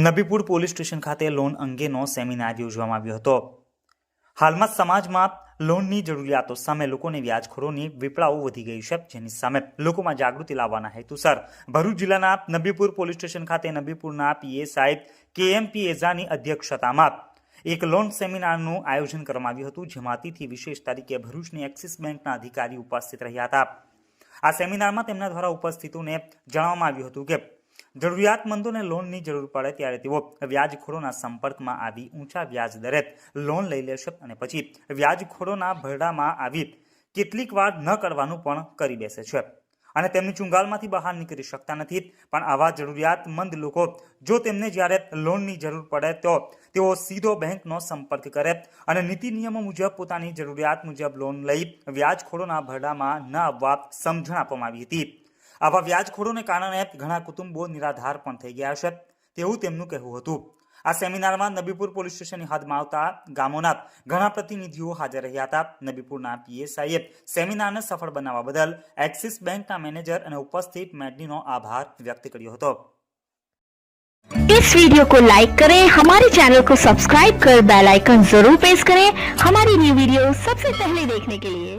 Nabipur police station ખાતે loan અંગેનો seminar યોજવામાં આવ્યો હતો. હાલમાં સમાજમાં લોનની જરૂરિયાતો સામે લોકોને વ્યાજખોરોની વિપળાઓ વધી ગઈ છે જેની સામે લોકોમાં જાગૃતિ લાવવાના હેતુસર ભરૂચ જિલ્લાના નબીપુર પોલીસ સ્ટેશન ખાતે નબીપુરના પીએસઆઈ કેએમપી એઝાની અધ્યક્ષતામાં એક લોન સેમિનારનું આયોજન કરવામાં આવ્યું હતું, જેમાં અતિથિ વિશેષ તરીકે ભરૂચની એક્સિસ બેંકના અધિકારી ઉપસ્થિત રહ્યા હતા. આ સેમિનારમાં તેમના દ્વારા ઉપસ્થિતોને જણાવવામાં આવ્યું હતું કે જરૂરિયાતમંદોને લોનની જરૂર પડે ત્યારે તેઓ વ્યાજખોરોના સંપર્કમાં આવી ઊંચા વ્યાજ દરે લોન લઈ લેશે અને પછી વ્યાજખોરોના ભરડામાં આવી કેટલીક વાર ન કરવાનું પણ કરી બેસે છે. અને તેમની ચુંગાલમાંથી બહાર નીકળી શકતા નથી. પણ આવા જરૂરિયાતમંદ લોકો જો તેમને જ્યારે લોનની જરૂર પડે તો તેઓ સીધો બેંકનો સંપર્ક કરે અને નીતિ નિયમો મુજબ પોતાની જરૂરિયાત મુજબ લોન લઈ વ્યાજખોરોના ભરડામાં ન આવવા સમજણ આપવામાં આવી હતી. આવા વ્યાજખોરોને કારણે ઘણા કુટુંબો નિરાધાર પણ થઈ ગયા છે તેવું તેમનું કહેવું હતું આ સેમિનારમાં નબીપુર પોલીસ સ્ટેશનની હદમાં આવતા ગામોના ઘણા પ્રતિનિધિઓ હાજર રહ્યા હતા નબીપુરના પીએસઆઈએ સેમિનારને સફળ બનાવવા બદલ એક્સિસ બેંકના મેનેજર અને ઉપસ્થિત મેડનીનો આભાર વ્યક્ત કર્યો હતો इस वीडियो को लाइक करें हमारे चैनल को सब्सक्राइब कर बेल आइकन जरूर प्रेस करें हमारी न्यू वीडियो सबसे पहले देखने के लिए